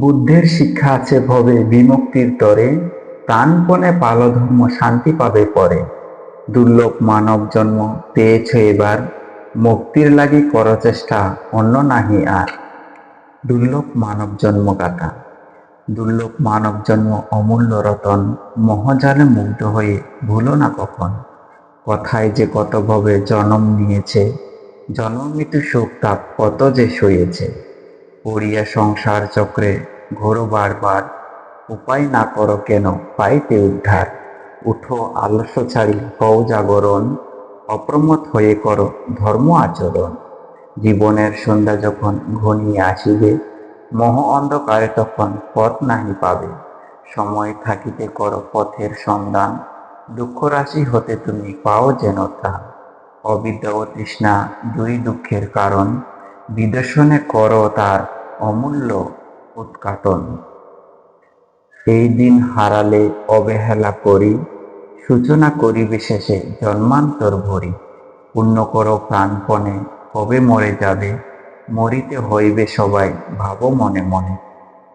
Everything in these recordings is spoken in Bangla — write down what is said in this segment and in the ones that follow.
বুদ্ধের শিক্ষা আছে ভবে, বিমুক্তির তরে। প্রাণপণে পালধর্ম শান্তি পাবে পরে। দুর্লভ মানব জন্ম পেয়েছ এবার। মুক্তির লাগি কর চেষ্টা অন্য নাহি আর। দুর্লভ মানব জন্ম কাকা। দুর্লভ মানব জন্ম অমূল্য রতন। মহাজালে মুগ্ধ হয়ে ভুলো না কখন? কথায় যে কত ভবে জন্ম নিয়েছে। জন্মমৃত্যু শোক তাপ কত যে সয়েছে পড়িয়া সংসার চক্রে ঘোরো বারবার। উপায় না করো কেন? পাইতে উদ্ধার। উঠো আলস্য ছাড়ি হও জাগরণ। অপ্রমত হয়ে করো ধর্ম আচরণ। জীবনের সন্ধ্যা যখন ঘনিয়ে আসিবে, মোহ অন্ধকারে তখন পথ নাহি পাবে। সময় থাকিতে করো পথের সন্ধান। দুঃখ রাশি হতে তুমি পাও যেন তা। অবিদ্যা ও তৃষ্ণা দুই দুঃখের কারণ। বিদর্শনে করো তার অমূল্য উৎকাটন এই দিন হারালে অবহেলা করি, সূচনা করিবে শেষে জন্মান্তর ভরি। পুণ্য করো প্রাণপণে, কবে মরে যাবে, মরিতে হইবে সবাই, ভাবো মনে মনে।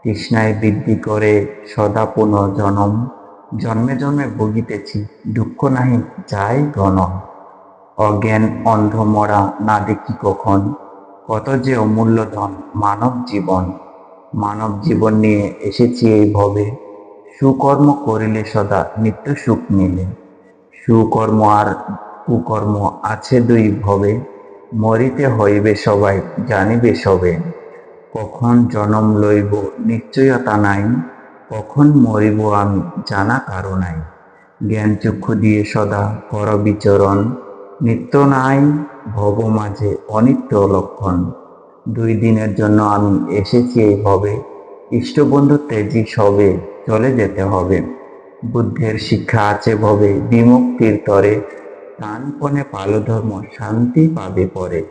তৃষ্ণায় বৃদ্ধি করে সদা পুনর্জনম, জন্মে জন্মে ভুগিতেছি, দুঃখ নাহি যাই গণন অজ্ঞান অন্ধ মরা না দেখি কখন কত যে অমূল্য ধন মানব জীবন। মানব জীবন নিয়ে এসেছি এই ভবে। সুকর্ম করিলে সদা নিত্য সুখ মিলে। সুকর্ম আর কুকর্ম আছে দুই ভবে। মরিতে হইবে সবাই, জানিবে সবে। কখন জনম লইব নিশ্চয়তা নাই, কখন মরিব আমি জানা কারও নাই। জ্ঞান চক্ষু দিয়ে সদা কর বিচরণ। নিত্য নাই ভব মাঝে অনিত্য লক্ষণ। দুই দিনের জন্য আমি এসেছি এই ভবে। ইষ্টবন্ধু তেজি সবে চলে যেতে হবে। বুদ্ধের শিক্ষা আছে ভবে, বিমুক্তির তরে প্রাণপণে পালধর্ম শান্তি পাবে পরে।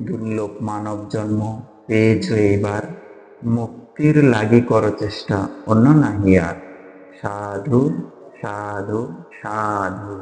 দুর্লভ মানব জন্ম, পেয়েছ এবার মুক্তির লাগি কর চেষ্টা, অন্য নাহি আর। সাধু সাধু সাধু।